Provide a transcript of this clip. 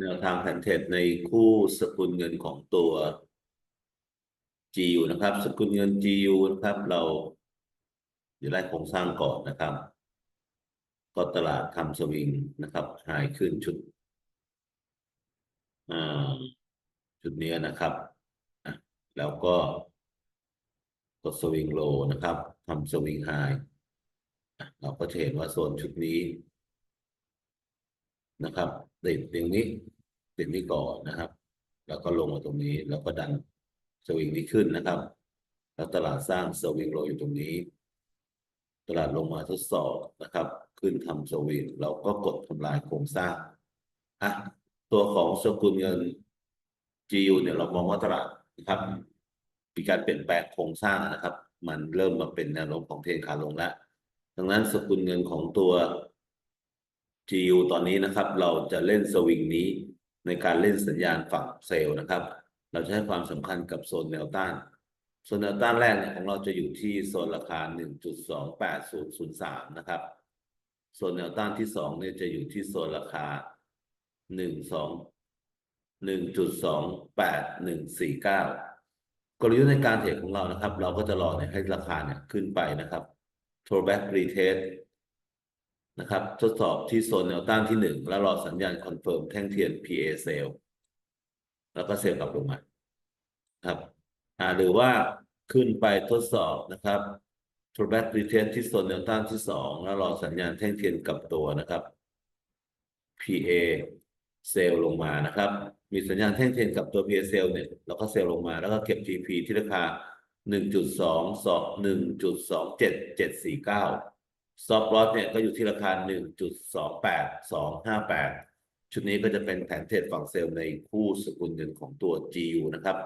แนวทางแผนเทรดในคู่สกุลเงินของตัว GU นะครับ สกุลเงิน GU นะครับ เราจะได้โครงสร้างก่อนนะครับ ก็ตลาดทำสวิงนะครับหายขึ้นชุดอ่าจุดนี้นะครับแล้วก็กดสวิงโลนะครับทำสวิงไฮเราก็จะเห็นว่าโซนชุดนี้ นะครับติดตรงนี้ติดนี้ก่อนนะครับ แล้วก็ลงมาตรงนี้ แล้วก็ดันสวิงนี้ขึ้นนะครับ แล้วตลาดสร้างสวิงโลอยู่ตรงนี้ ตลาดลงมาทดสอบนะครับ ขึ้นทำสวิงเราก็กดทำลายโครงสร้างอะตัวของสกุลเงิน GU เนี่ยเรามองว่าตลาดนะครับมีการเปลี่ยนแปลงโครงสร้างนะครับ มันเริ่มมาเป็นแนวโน้มของเทรนขาลงแล้วดังนั้นสกุลเงินของตัว GU ตอนนี้นะครับ เราจะเล่นสวิงนี้ในการเล่นสัญญาณฝั่งเซลล์นะครับ เราจะให้ความสำคัญกับโซนแนวต้านโซนแนวต้านแรกเนี่ยของเราจะอยู่ที่โซนราคา 1.28003 นะครับ โซนแนวต้านที่สองเนี่ยจะอยู่ที่โซนราคา 12 1.28149 กลยุทธ์ในการเทรดของเรานะครับ เราก็จะรอเนี่ยให้ราคาเนี่ยขึ้นไปนะครับ throwback retest นะครับ ทดสอบที่โซนแนวต้านที่หนึ่งแล้วรอสัญญาณคอนเฟิร์มแท่งเทียน PA sell แล้วก็เซลล์กลับลงมาครับอ่าหรือว่าขึ้นไปทดสอบนะครับ throwback retest ที่โซนแนวต้านที่สองแล้วรอสัญญาณแท่งเทียนกลับตัวนะครับ PA เซลล์ลงมานะครับ มีสัญญาณแท่งเทียนกับตัว PA เซลเนี่ยเราก็เซลล์ลงมาแล้วก็เก็บ TP ที่ราคา 1.22 1.27749 stop loss เนี่ยก็อยู่ที่ราคา 1.28258 ชุดนี้ก็จะเป็นแผนเทรดฝั่งเซลล์ในคู่สกุลเงินของตัว GU นะครับ